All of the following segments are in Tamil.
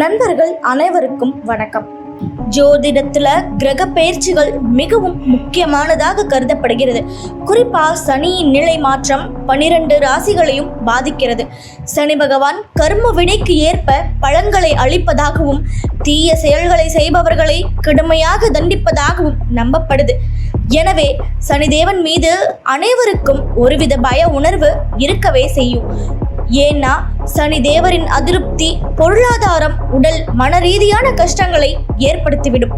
நண்பர்கள் அனைவருக்கும் வணக்கம். ஜோதிடத்துல கிரக பெயர்ச்சிகள் மிகவும் முக்கியமானதாக கருதப்படுகிறது. குறிப்பா சனியின் நிலை மாற்றம் பனிரெண்டு ராசிகளையும் பாதிக்கிறது. சனி பகவான் கர்ம வினைக்கு ஏற்ப பழங்களை அளிப்பதாகவும் தீய செயல்களை செய்பவர்களை கடுமையாக தண்டிப்பதாகவும் நம்பப்படுது. எனவே சனிதேவன் மீது அனைவருக்கும் ஒருவித பய உணர்வு இருக்கவே செய்யும். ஏன்னா சனி தேவரின் அதிருப்தி பொருளாதாரம் உடல் மன ரீதியான கஷ்டங்களை ஏற்படுத்திவிடும்.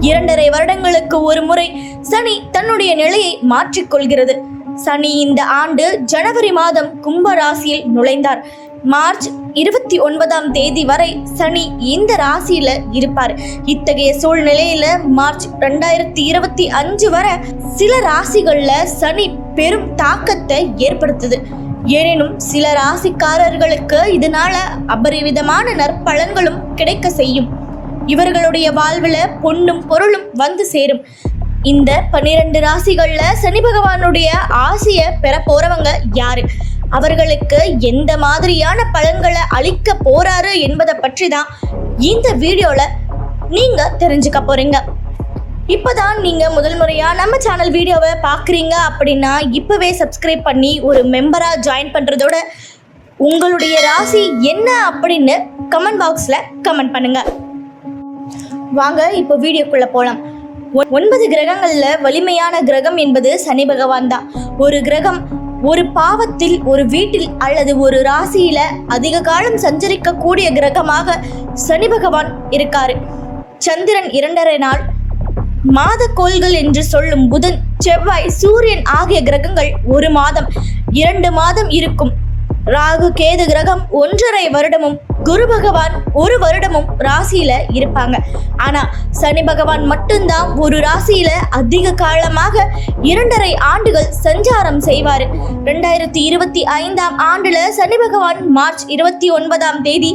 இரண்டரை வருடங்களுக்கு ஒரு முறை சனி தன்னுடைய நிலையை மாற்றிக்கொள்கிறது. சனி இந்த ஆண்டு ஜனவரி மாதம் கும்ப ராசியில் நுழைந்தார். மார்ச் இருபத்தி ஒன்பதாம் தேதி வரை சனி இந்த ராசியில இருப்பார். இத்தகைய சூழ்நிலையில மார்ச் ரெண்டாயிரத்தி இருபத்தி அஞ்சு வரை சில ராசிகள்ல சனி பெரும் தாக்கத்தை ஏற்படுத்துது. எனினும் சில ராசிக்காரர்களுக்கு இதனால அபரிவிதமான நற்பலன்களும் கிடைக்க செய்யும். இவர்களுடைய வாழ்வில் பொண்ணும் பொருளும் வந்து சேரும். இந்த பன்னிரண்டு ராசிகளில் சனி பகவானுடைய ஆசையை பெற போறவங்க யாரு? அவர்களுக்கு எந்த மாதிரியான பலன்களை அளிக்க போறாரு என்பதை பற்றி தான் இந்த வீடியோவில் நீங்கள் தெரிஞ்சுக்க போறீங்க. இப்போதான் நீங்கள் முதல் முறையாக நம்ம சேனல் வீடியோவை பார்க்குறீங்க அப்படின்னா இப்போவே சப்ஸ்கிரைப் பண்ணி ஒரு மெம்பராக ஜாயின் பண்ணுறதோட உங்களுடைய ராசி என்ன அப்படின்னு கமெண்ட் பாக்ஸில் கமெண்ட் பண்ணுங்க. வாங்க இப்போ வீடியோக்குள்ளே போகலாம் ஒன்பது கிரகங்களில் வலிமையான கிரகம் என்பது சனி பகவான் தான். ஒரு கிரகம் ஒரு பாவத்தில் ஒரு வீட்டில் அல்லது ஒரு ராசியில அதிக காலம் சஞ்சரிக்கக்கூடிய கிரகமாக சனி பகவான் இருக்காரு. சந்திரன் இரண்டரை நாள் மாதக்கோள்கள் என்று சொல்லும் புதன் செவ்வாய் சூரியன் ஆகிய கிரகங்கள் ஒரு மாதம் இரண்டு மாதம் இருக்கும். ராகு கேது கிரகம் ஒன்றரை வருடமும் குரு பகவான் ஒரு வருடமும் ராசியில இருப்பாங்க. ஆனா சனி பகவான் மட்டும்தான் ஒரு ராசியில அதிக காலமாக இரண்டரை ஆண்டுகள் சஞ்சாரம் செய்வாரு. ரெண்டாயிரத்தி இருபத்தி ஐந்தாம் ஆண்டுல சனி பகவான் மார்ச் இருபத்தி ஒன்பதாம் தேதி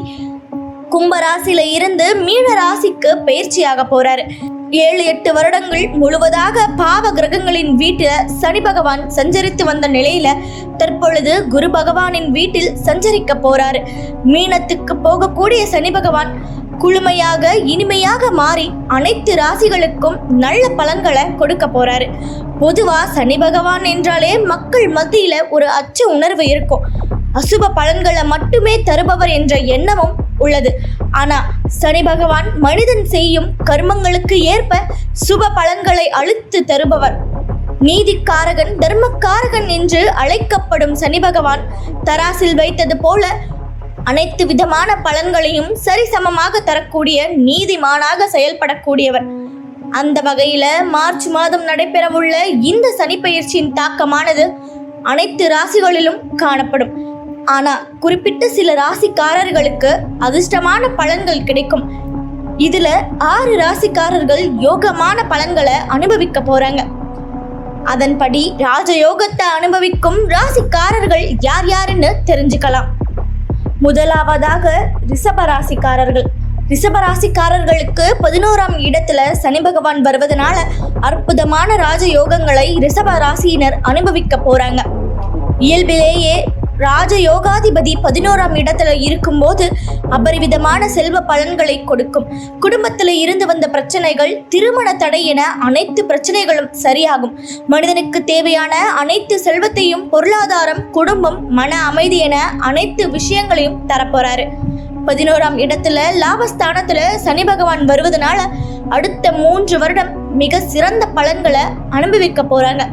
கும்ப ராசியில இருந்து மீன ராசிக்கு பயிற்சியாக போறாரு. ஏழு எட்டு வருடங்கள் முழுவதாக பாவ கிரகங்களின் வீட்டில் சனி பகவான் சஞ்சரித்து வந்த நிலையில தற்பொழுது குரு பகவானின் வீட்டில் சஞ்சரிக்க போறார். மீனத்துக்கு போகக்கூடிய சனி பகவான் குளுமையாக இனிமையாக மாறி அனைத்து ராசிகளுக்கும் நல்ல பலன்களை கொடுக்க போறாரு. பொதுவா சனி பகவான் என்றாலே மக்கள் மத்தியில ஒரு அச்ச உணர்வு இருக்கும். அசுப பலன்களை மட்டுமே தருபவர் என்ற எண்ணமும் உள்ளது. ஆனா சனி பகவான் மனிதன் செய்யும் கர்மங்களுக்கு ஏற்ப சுப பலன்களை அழுத்து தருபவர். நீதிக்காரகன் தர்மக்காரகன் என்று அழைக்கப்படும் சனி பகவான் தராசில் வைத்தது போல அனைத்து விதமான பலன்களையும் சரிசமமாக தரக்கூடிய நீதிமானாக செயல்படக்கூடியவர். அந்த வகையில மார்ச் மாதம் நடைபெறவுள்ள இந்த சனி பயிற்சியின் தாக்கமானது அனைத்து ராசிகளிலும் காணப்படும். ஆனால் குறிப்பிட்ட சில ராசிக்காரர்களுக்கு அதிர்ஷ்டமான பலன்கள் கிடைக்கும். இதில் ஆறு ராசிக்காரர்கள் யோகமான பலன்களை அனுபவிக்க போகிறாங்க அதன்படி ராஜயோகத்தை அனுபவிக்கும் ராசிக்காரர்கள் யார் யாருன்னு தெரிஞ்சுக்கலாம். முதலாவதாக ரிஷபராசிக்காரர்கள் ராசிக்காரர்கள். ராசிக்காரர்களுக்கு பதினோராம் இடத்துல சனி பகவான் வருவதனால அற்புதமான ராஜயோகங்களை ரிஷப ராசியினர் அனுபவிக்க போறாங்க. இயல்பிலேயே ராஜ யோகாதிபதி பதினோராம் இடத்துல இருக்கும்போது அபரிவிதமான செல்வ பலன்களை கொடுக்கும். குடும்பத்தில் இருந்து வந்த பிரச்சனைகள் திருமண தடை என அனைத்து பிரச்சனைகளும் சரியாகும். மனிதனுக்கு தேவையான அனைத்து செல்வத்தையும் பொருளாதாரம் குடும்பம் மன அமைதி என அனைத்து விஷயங்களையும் தரப்போறாரு. பதினோராம் இடத்துல லாபஸ்தானத்துல சனி பகவான் வருவதனால அடுத்த மூன்று வருடம் மிக சிறந்த பலன்களை அனுபவிக்க போறாங்க.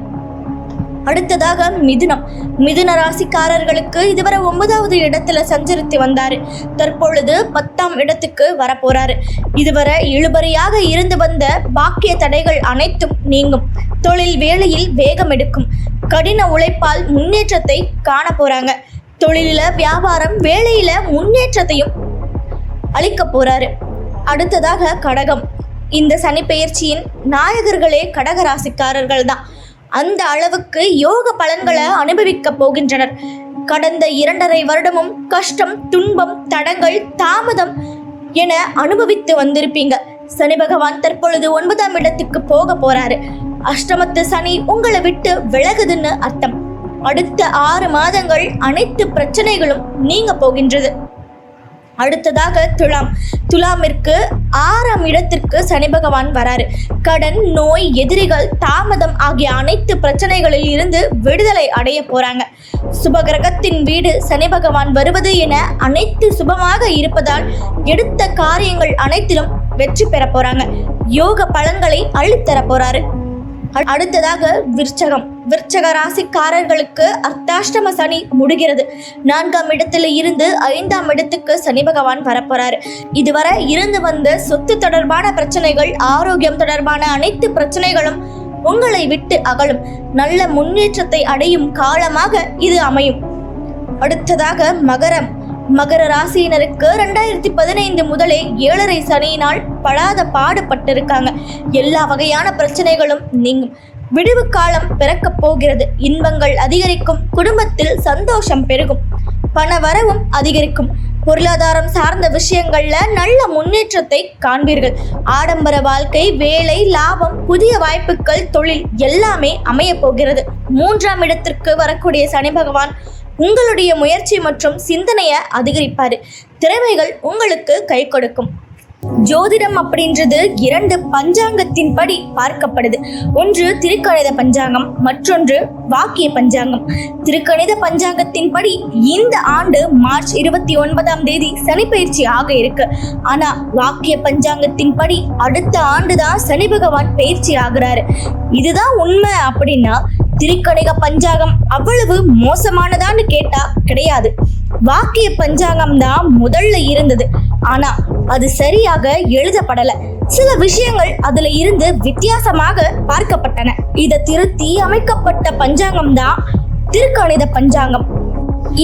அடுத்ததாக மிதுனம். மிதுன ராசிக்காரர்களுக்கு இதுவரை ஒன்பதாவது இடத்துல சஞ்சரித்து வந்தார். தற்பொழுது பத்தாம் இடத்துக்கு வரப்போறாரு. இதுவரை இழுபறியாக இருந்து வந்த பாக்கிய தடைகள் அனைத்தும் நீங்கும். தொழில் வேலையில் வேகம் எடுக்கும். கடின உழைப்பால் முன்னேற்றத்தை காண போறாங்க. தொழிலில் வியாபாரம் வேலையில முன்னேற்றத்தையும் அளிக்க போறாரு. அடுத்ததாக கடகம். இந்த சனி பெயர்ச்சியின் நாயகர்களே கடக ராசிக்காரர்கள் தான் அந்த அளவுக்கு யோக பலன்களை அனுபவிக்க போகின்றனர். கடந்த இரண்டரை வருடமும் கஷ்டம் துன்பம் தடங்கள் தாமதம் என அனுபவித்து வந்திருப்பீங்க. சனி பகவான் தற்பொழுது ஒன்பதாம் இடத்துக்கு போக போறாரு. அஷ்டமத்து சனி உங்களை விட்டு விலகுதுன்னு அர்த்தம். அடுத்த ஆறு மாதங்கள் அனைத்து பிரச்சனைகளும் நீங்க போகின்றது. அடுத்ததாக துலாம். துலாமிற்கு ஆறாம் இடத்திற்கு சனி பகவான் வராரு. கடன் நோய் எதிரிகள் தாமதம் ஆகிய அனைத்து பிரச்சனைகளில் இருந்து விடுதலை அடைய போறாங்க. சுபகிரகத்தின் வீடு சனி பகவான் வருவது என அனைத்து சுபமாக இருப்பதால் எடுத்த காரியங்கள் அனைத்திலும் வெற்றி பெற போறாங்க. யோக பலன்களை அள்ளித்தர போறாரு. அடுத்ததாக விருச்சகம். விருச்சக ராசிக்காரர்களுக்கு அர்த்தாஷ்டம சனி முடிகிறது. நான்காம் இடத்துல இருந்து ஐந்தாம் இடத்துக்கு சனி பகவான் வரப்போறாரு. இதுவரை இருந்து வந்த சொத்து தொடர்பான பிரச்சனைகள் ஆரோக்கியம் தொடர்பான அனைத்து பிரச்சனைகளும் உங்களை விட்டு அகலும். நல்ல முன்னேற்றத்தை அடையும் காலமாக இது அமையும். அடுத்ததாக மகரம். மகர ராசியினருக்கு ரெண்டாயிரத்தி பதினைந்து முதலே ஏழரை சனியினால் படாத பாடுபட்டிருக்காங்க. எல்லா வகையான பிரச்சனைகளும் நீங்கும். விடுவு காலம் பிறக்கப் போகிறது. இன்பங்கள் அதிகரிக்கும். குடும்பத்தில் சந்தோஷம் பெருகும். பண வரவும் அதிகரிக்கும். பொருளாதாரம் சார்ந்த விஷயங்கள்ல நல்ல முன்னேற்றத்தை காண்பீர்கள். ஆடம்பர வாழ்க்கை வேலை லாபம் புதிய வாய்ப்புகள் தொழில் எல்லாமே அமைய போகிறது. மூன்றாம் இடத்திற்கு வரக்கூடிய சனி பகவான் உங்களுடைய முயற்சி மற்றும் சிந்தனையை அதிகரிப்பாரு. திறமைகள் உங்களுக்கு கை கொடுக்கும். ஜோதிடம் அப்படின்றது இரண்டு பஞ்சாங்கத்தின் படி பார்க்கப்படுது. ஒன்று திருக்கணித பஞ்சாங்கம் மற்றொன்று வாக்கிய பஞ்சாங்கம். திருக்கணித பஞ்சாங்கத்தின் படி இந்த ஆண்டு மார்ச் இருபத்தி ஒன்பதாம் தேதி சனிப்பயிற்சி ஆக இருக்கு. ஆனா வாக்கிய பஞ்சாங்கத்தின் படி அடுத்த ஆண்டு தான் சனி பகவான் பயிற்சி ஆகுறாரு. இதுதான் உண்மை அப்படின்னா திருக்கணிக பஞ்சாங்கம் அவ்வளவு மோசமானதான்னு கேட்டா கிடையாது. வாக்கிய பஞ்சாங்கம் தான் முதல்ல இருந்தது. ஆனா அது சரியாக எழுதப்படல. சில விஷயங்கள் அதுல இருந்து வித்தியாசமாக பார்க்கப்பட்டன. இதை திருத்தி அமைக்கப்பட்ட பஞ்சாங்கம் தான் திருக்கணித பஞ்சாங்கம்.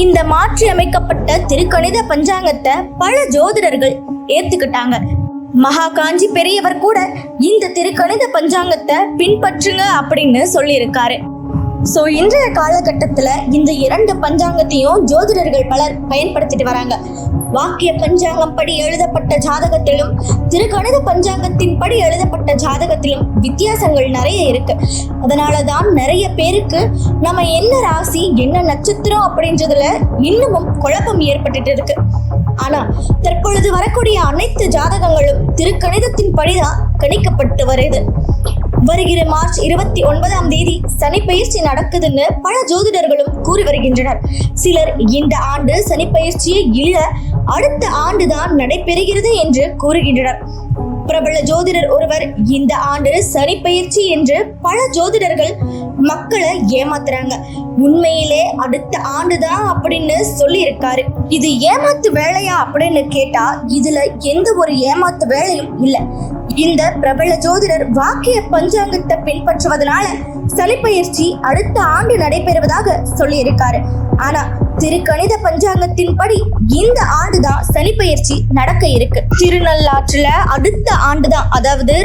இந்த மாற்றி அமைக்கப்பட்ட திருக்கணித பஞ்சாங்கத்தை பல ஜோதிடர்கள் ஏத்துக்கிட்டாங்க. மகா காஞ்சி பெரியவர் கூட இந்த திருக்கணித பஞ்சாங்கத்தை பின்பற்றுங்க அப்படின்னு சொல்லியிருக்காரு. ஸோ இன்றைய காலகட்டத்தில் இந்த இரண்டு பஞ்சாங்கத்தையும் ஜோதிடர்கள் பலர் பயன்படுத்திட்டு வராங்க. வாக்கிய பஞ்சாங்கம் படி எழுதப்பட்ட ஜாதகத்திலும் திருக்கணித பஞ்சாங்கத்தின் படி எழுதப்பட்ட ஜாதகத்திலும் வித்தியாசங்கள் நிறைய இருக்கு. அதனால தான் நிறைய பேருக்கு நம்ம என்ன ராசி என்ன நட்சத்திரம் அப்படின்றதுல இன்னமும் குழப்பம் ஏற்பட்டுட்டு இருக்கு. ஆனா தற்பொழுது வரக்கூடிய அனைத்து ஜாதகங்களும் திருக்கணிதத்தின் படிதான் கணிக்கப்பட்டு வருது. வருகிற மார்ச் இருபத்தி ஒன்பதாம் தேதி சனி பயிற்சி நடக்குதுன்னு பல ஜோதிடர்களும் கூறி வருகின்றனர். சிலர் இந்த ஆண்டு சனி பயிற்சியே இல்ல அடுத்த ஆண்டுதான் நடைபெறுகிறது என்று கூறுகின்றனர். பிரபல ஜோதிடர் ஒருவர் இந்த ஆண்டு சனி பயிற்சி என்று பல ஜோதிடர்கள் மக்களை ஏமாத்துறாங்க. உண்மையிலே அடுத்த ஆண்டுதான் அப்படின்னு சொல்லி இருக்காரு இது ஏமாத்து வேலையா அப்படின்னு கேட்டா இதுல எந்த ஒரு ஏமாத்து வேலையும் இல்லை. இந்த பிரபல ஜோதிடர் வாக்கிய பஞ்சாங்கத்தை பின்பற்றுவதனால சளிப்பயிற்சி அடுத்த ஆண்டு நடைபெறுவதாக சொல்லியிருக்காரு. ஆனா திருக்கணித பஞ்சாங்கத்தின் படி இந்த ஆண்டுதான் சனிப்பெயர்ச்சி நடக்க இருக்கு. திருநள்ளாற்றுல அடுத்த ஆண்டுதான் அதாவது